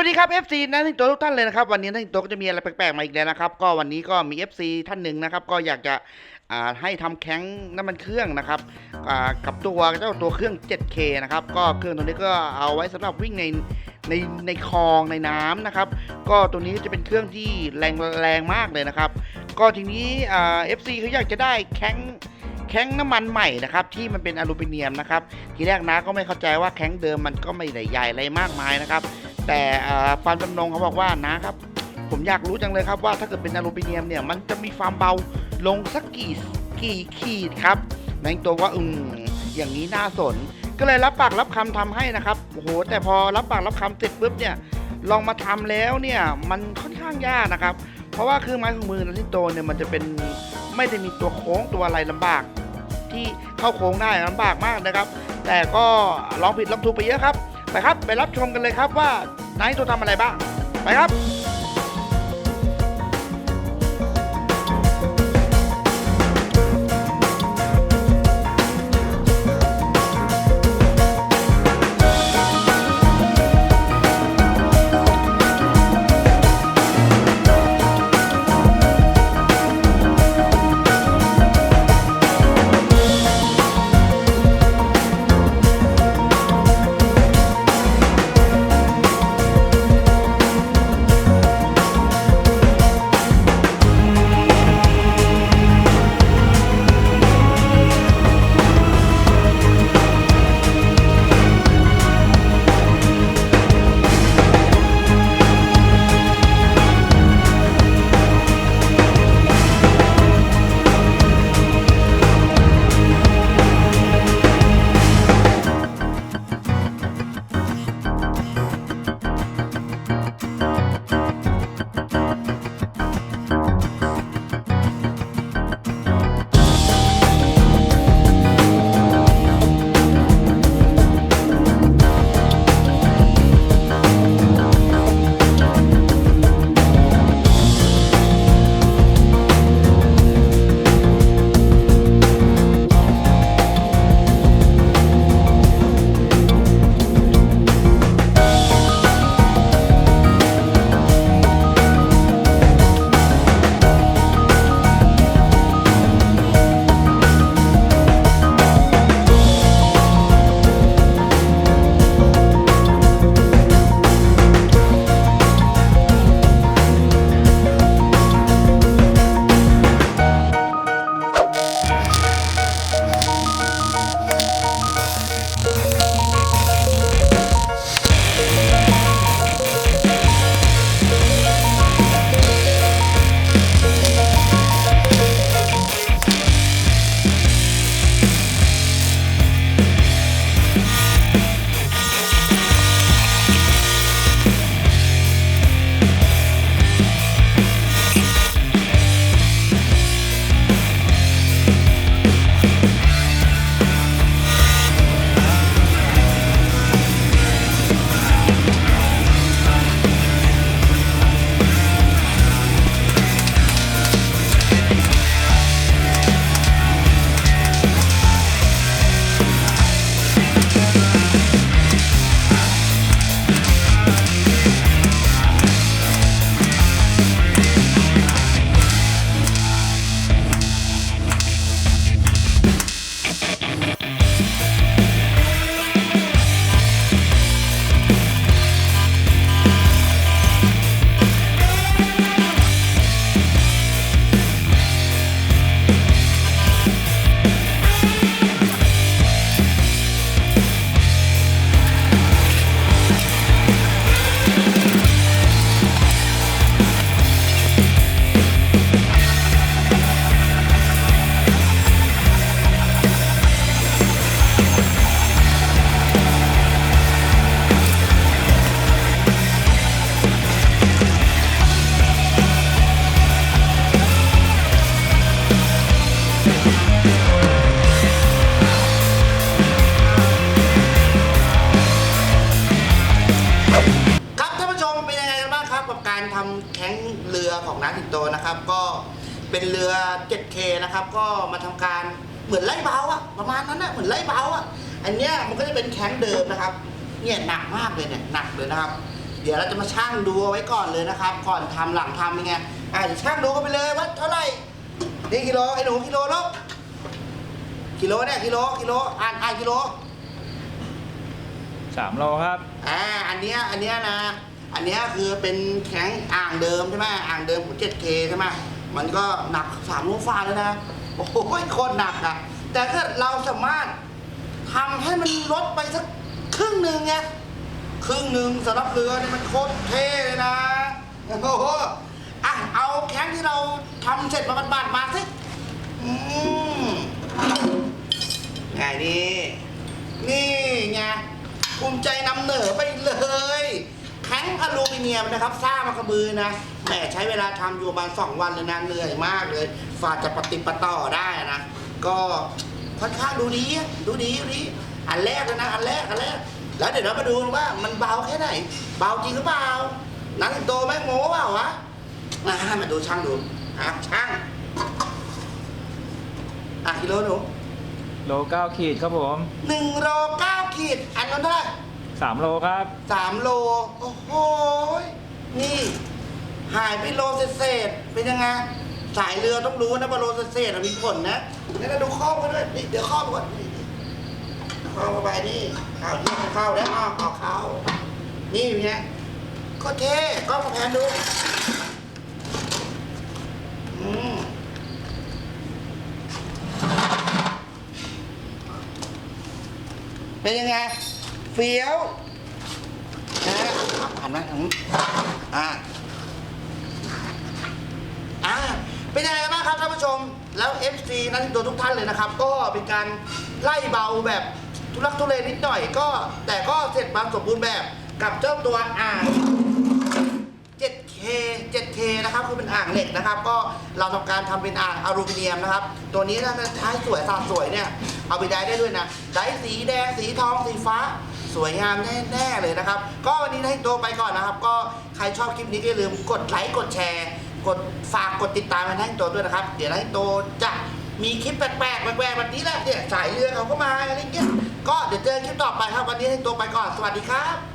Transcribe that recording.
สวัสดีครับ FC นะทิงโตทุกท่านเลยนะครับ วันนี้นะทิงโตก็จะมีอะไรแปลกๆมาอีกแล้วนะครับ ก็วันนี้ก็มี FC ท่านหนึ่งนะครับ ก็อยากจะให้ทำแข้งน้ำมันเครื่องนะครับกับตัวเจ้าตัวเครื่อง 7K นะครับ ก็เครื่องตัวนี้ก็เอาไว้สำหรับวิ่งในในในคลองในน้ำนะครับ ก็ตัวนี้จะเป็นเครื่องที่แรงแรงมากเลยนะครับ ก็ทีนี้อ่า FC เขาอยากจะได้แข้งแข้งน้ำมันใหม่นะครับที่มันเป็นอลูมิเนียมนะครับทีแรกนะก็ไม่เข้าใจว่าแข้งเดิมมันก็ไม่ได้ใหญ่อะไรมากมายนะครับ แต่อ่าฟาร์มจำนงเขาบอกว่านะครับ ผมอยากรู้จังเลยครับว่าถ้าเกิดเป็นอลูมิเนียมเนี่ยมันจะมีความเบาลงสักกี่กี่ขีดครับนายตัวว่าอืมอย่างนี้น่าสน ก็เลยรับปากรับคำทำให้นะครับโอ้โหแต่พอรับปากรับคำเสร็จปุ๊บเนี่ยลองมาทำแล้วเนี่ยมันค่อนข้างยากนะครับ เพราะว่าเครื่องไม้เครื่องมือนาริโตเนี่ยมันจะเป็นไม่ได้มีตัวโค้งตัวอะไรลำบาก ที่เข้าโค้งได้ลำบากมากนะครับ แต่ก็ลองผิดลองถูกไปเยอะครับ ไปครับ ไปรับชมกันเลยครับว่านายตัวทำอะไรบ้าง ไปครับครับ ก็เป็นเรือ 7K นะครับ ก็มาทำการเหมือนไล่เบาอะประมาณนั้นนะเหมือนไล่เบาอะอันเนี้ยมันก็จะเป็นแข้งเดิมนะครับ เนี่ยหนักมากเลยเนี่ยหนักเลยนะครับ เดี๋ยวเราจะมาช่างดูเอาไว้ก่อนเลยนะครับ ก่อนทำหลังทำยังไงอะเดี๋ยวช่างดูกันไปเลยว่าเท่าไหร่นี่กิโลไอ้หนูกิโลลูกกิโลเนี่ยกิโลกิโลอ่านอ่านกิโลสามโลครับอ่าอันเนี้ยอันเนี้ยนะ อันนี้คือเป็นแข็งอ่างเดิมใช่ไหมอ่างเดิมของ 7K ใช่ไหมมันก็หนักสามโลฟ้าเลยนะ โอ้โหโคตรหนักอะแต่ถ้าเราสามารถทำให้มันลดไปสักครึ่งหนึ่งไงครึ่งหนึ่งสำหรับเรือเนี่ยมันโคตรเท่เลยนะโอ้โหอะเอาแข้งที่เราทำเสร็จมาบาดมาสิอืมไงนี่นี่ไงภูมิใจนำเหนือไปเลย แข็งอลูมิเนียมนะครับสร้างมากระบือนะแหมใช้เวลาทำอยู่ประมาณสองวันเลยนะเหนื่อยมากเลยฝ่าจะปฏิดปะต่อได้นะ ก็ค่อนข้างดูดีอะดูดีดูดีอันแรกเลยนะ อันแรกอันแรก แล้วเดี๋ยวเรามาดูว่ามันเบาแค่ไหน เบาจริงหรือเปล่าหนังโตไหมโม้เปล่าวะมามาดูช่างดูอะช่างอะกิโลหนูโลเก้าขีดครับผมหนึ่งโลเก้าขีดอันนั้นเท่าไหร่ สามโลครับ สามโล โอ้โหยนี่ หายไปโลเศษๆเป็นยังไง สายเรือต้องรู้นะว่าโลเศษๆอะมีผลนะนี่เราดูข้อมาด้วยนี่เดี๋ยวข้อมาก่อนนี่ข้อมาไปนี่ข้าวที่เข้าแล้วอ้าเอาเข้า นี่อย่เงี้ยก็เท่ก็มาแพนดูอืมเป็นยังไง เฟี้ยวนะฮะผ่านไหมอ่าอ่าเป็นยังไงกันบ้างครับท่านผู้ชม แล้ว FC นักตัวทุกท่านเลยนะครับ ก็เป็นการไล่เบาแบบทุลักทุเลนิดหน่อยก็ แต่ก็เสร็จบางสมบูรณ์แบบกับเจ้าตัวอ่าง 7K 7K นะครับคือเป็นอ่างเหล็กนะครับ ก็เราทำการทำเป็นอ่างอลูมิเนียมนะครับ ตัวนี้ถ้าใช้สวยสาดสวยเนี่ย เอาไปได้ได้ด้วยนะได้สีแดงสีทองสีฟ้า สวยงามแน่ๆเลยนะครับ ก็วันนี้ให้ตัวไปก่อนนะครับ ก็ใครชอบคลิปนี้ก็อย่าลืมกดไลค์กดแชร์ กดฝากกดติดตามมาให้ตัวด้วยนะครับ เดี๋ยวให้ตัวจะมีคลิปแปลกๆแปลกๆแบบนี้แหละเนี่ยสายเรือเขาก็มาอะไรเงี้ยก็เดี๋ยวเจอคลิปต่อไปครับวันนี้ให้ตัวไปก่อนสวัสดีครับ